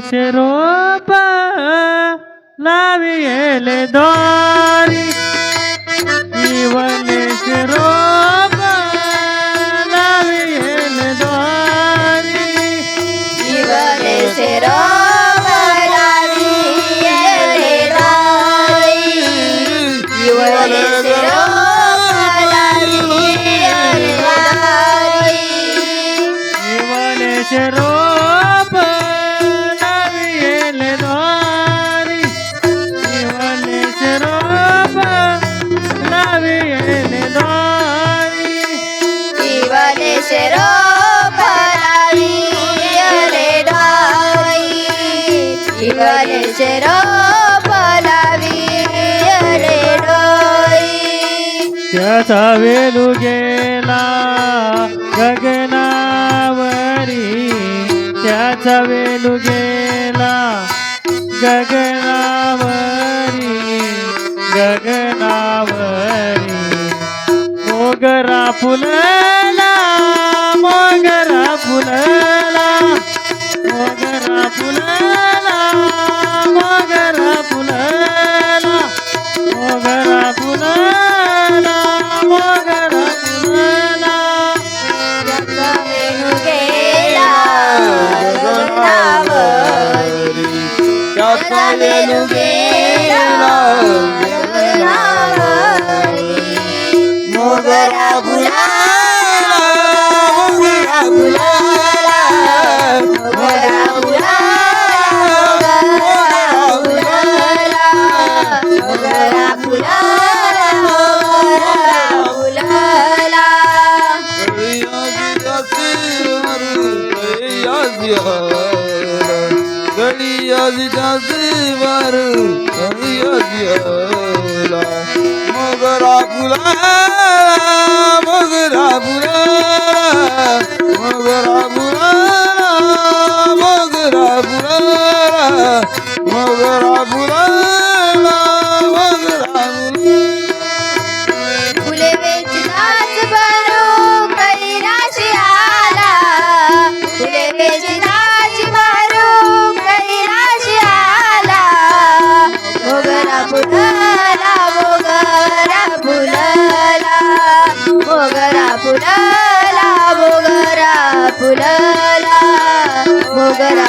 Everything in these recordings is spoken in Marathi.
ಶರೋ ನಾವಿಯಲೆ ದಾರಿ ಇವನೇ ಶರೋ ನಾವಿಯಲೆ ದಾರಿ ಇವನೇ ಶರೋ Cerro त्याचा वेलू गेला गगनावरी त्याचा वेलू गेला. गगनावरी गगनावरी मोगरा फुलला त्याचा मगरा फुला मगरा फुला.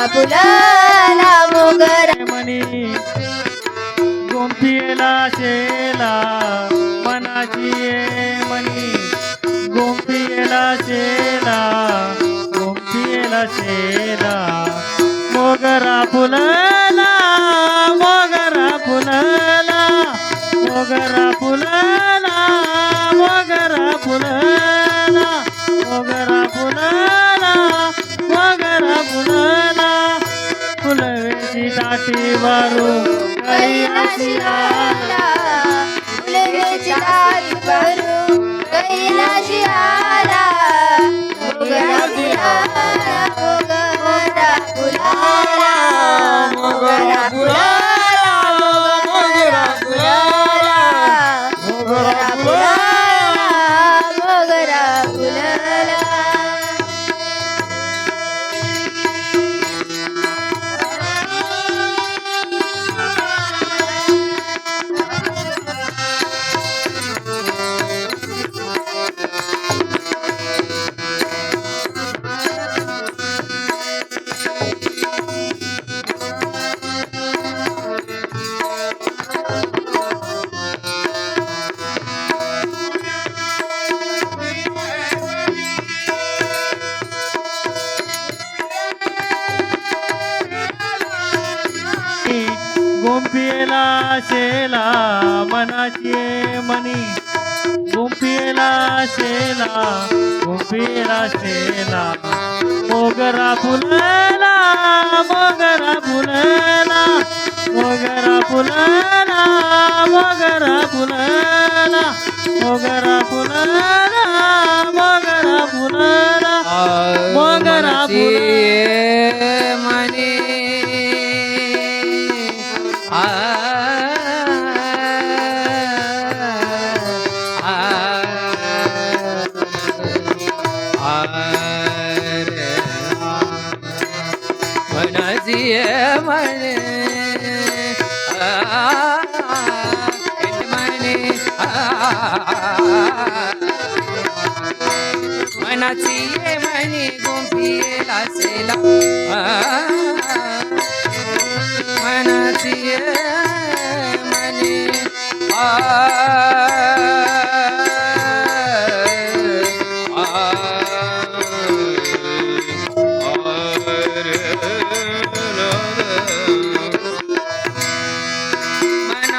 फुलाला मोगरा. मनी गोंपियला शेला मनाची ये मनी. गोंपियला शेला गोंपियला शेला. मोगरा फुलाला मोगरा फुलाला मोगरा फुलवेची दाटी वारू कैलाशी आला फुलवेची दाट भरू कैलाशी आला गोंपियला शेला मनाची मनी गोंपियला शेला गोंपियला शेला. मोगरा फुलला मोगरा फुलला. मोगरा फुलला मोगरा फुलला. मोगरा फुलला मोगरा फुलला. मोगरा फुलला. म्हणे आ, म्हणे मनाची ये म्हणे गुंफिला सेला. मनाची ये म्हणे आ,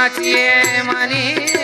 मनाची ये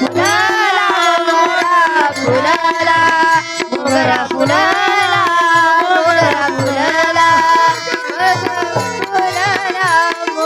फुलाला मोगरा फुलाला मोगरा फुलाला